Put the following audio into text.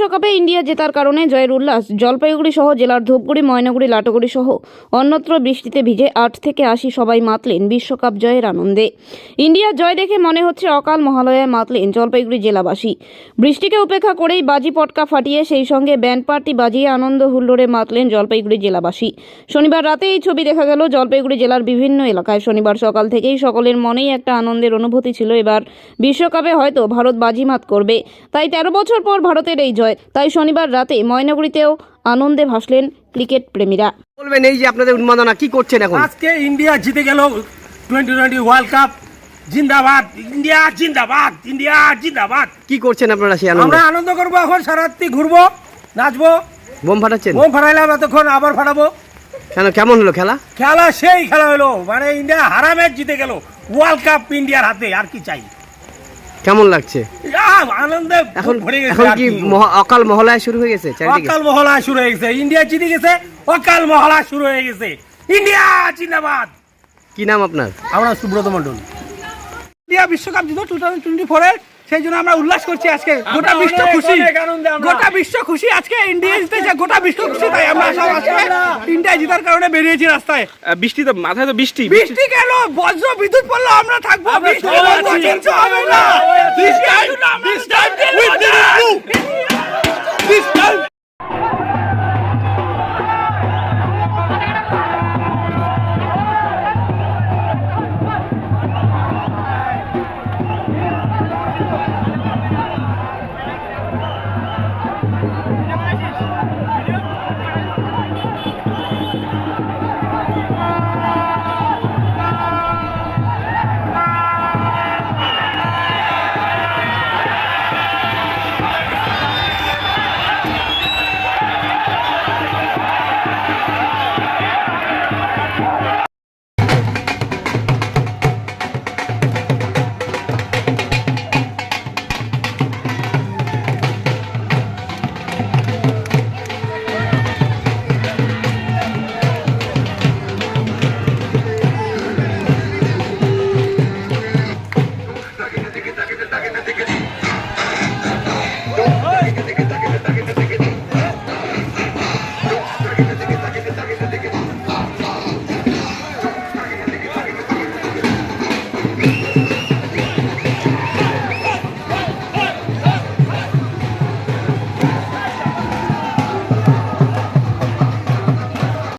বিশ্বকাপে ইন্ডিয়া জেতার কারণে জয়ের উল্লাস জলপাইগুড়ি সহ জেলার ধূপগুড়ি, ময়নাগুড়ি লাটগুড়ি সহ অন্যত্র বৃষ্টিতে ভিজে আট থেকে আশি সবাই মাতলেন বিশ্বকাপ জয়ের আনন্দে। ইন্ডিয়ার জয় দেখে মনে হচ্ছে অকাল মহালয়ায় মাতলেন জলপাইগুড়ি জেলাবাসী। বৃষ্টিকে উপেক্ষা করেই বাজি পটকা ফাটিয়ে সেই সঙ্গে ব্যান্ড পার্টি বাজিয়ে আনন্দ হুল্লোড়ে মাতলেন জলপাইগুড়ি জেলাবাসী। শনিবার রাতে এই ছবি দেখা গেল জলপাইগুড়ি জেলার বিভিন্ন এলাকায়। শনিবার সকাল থেকেই সকলের মনেই একটা আনন্দের অনুভূতি ছিল। এবার বিশ্বকাপে হয়তো ভারত বাজিমাত করবে। তাই তেরো বছর পর ভারতের এই জয় তাই শনিবার রাতে ময়নাগুড়িতেও আনন্দে ভাসলেন ক্রিকেট প্রেমীরা। বলবেন এই যে আপনাদের উন্মাদনা কি করছেন এখন? আজকে ইন্ডিয়া জিতে গেল টোয়েন্টি টোয়েন্টি ওয়ার্ল্ড কাপ জিন্দাবাদ ইন্ডিয়া জিন্দাবাদ ইন্ডিয়া জিন্দাবাদ। কি করছেন আপনারা সেই আনন্দ? আমরা আনন্দ করব এখন সারাত্রি ঘুরবো নাচবো। বোম ফাটাচ্ছেন? বোম ফাটাইলাম এতক্ষণ আবার ফাটাবো। কেন কেমন হলো খেলা? খেলা সেই খেলা হলো মানে ইন্ডিয়া হারা ম্যাচ জিতে গেল। ওয়ার্ল্ড কাপ ইন্ডিয়ার হাতে আর কি চাই। কেমন লাগছে? আনন্দে ভরে গেছে এখন আর কি কি। মহা- অকাল মহলায় শুরু হয়ে গেছে চারিদিকে? অকাল মহলা শুরু হয়ে গেছে। ইন্ডিয়া জিতে গেছে অকাল মহলা শুরু হয়ে গেছে। ইন্ডিয়া জিন্দাবাদ। কি নাম আপনার? আমরা সুব্রত মন্ডল ইন্ডিয়া বিশ্বকাপ জিতো টু থাউজেন্ড টোয়েন্টি ফোরের সেই জন্য আমরা উল্লাস করছি আজকে। গোটা বিশ্ব অনেক, খুশি। অনেক আনন্দে আমরা। গোটা বিশ্ব খুশি আজকে ইন্ডিয়া জিতেছে গোটা বিশ্ব খুশি তাই আমরা সব আজকে ইন্ডিয়া জেতার কারণে বেরিয়েছি রাস্তায়। আহ, বৃষ্টি তো মাথায় তো বৃষ্টি। বৃষ্টি গেল বজ্র বিদ্যুৎ পড়ল আমরা থাকব। বৃষ্টি সবাই বন্ধ আছি। কিচ্ছু হবে না। This guy,